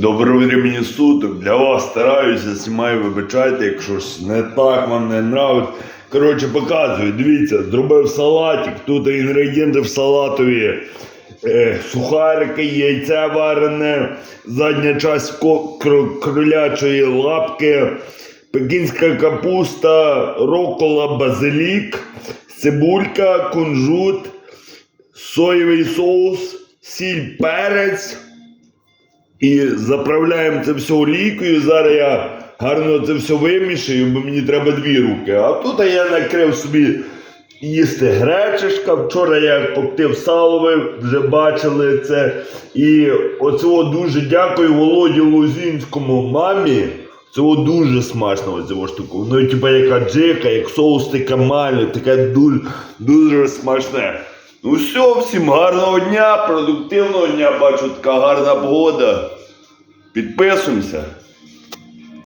Доброго времени суток. Для вас стараюся, знімаю, вибачайте, якщо ж не так вам не нравиться. Коротше, показую, дивіться, зробив салатик. Тут інгредієнти в салатові. Е, сухарики, яйце варене, задня кро- кролячої лапки, пекінська капуста, рокола, базилік, цибулька, кунжут, соєвий соус, сіль, перець. І заправляємо це все олійкою. Зараз я гарно це все вимішаю, бо мені треба дві руки. А тут я накрив собі їсти гречишка. Вчора я коптив сало, ви вже бачили це. І оцього дуже дякую Володі Лозінському мамі. Цього дуже смачно оцього штуку. Воно типу як аджика, як соус таке мальне, таке дуже, дуже смачне. Ну все, всім гарного дня, продуктивного дня. Бачу, така гарна погода. Підписуємося.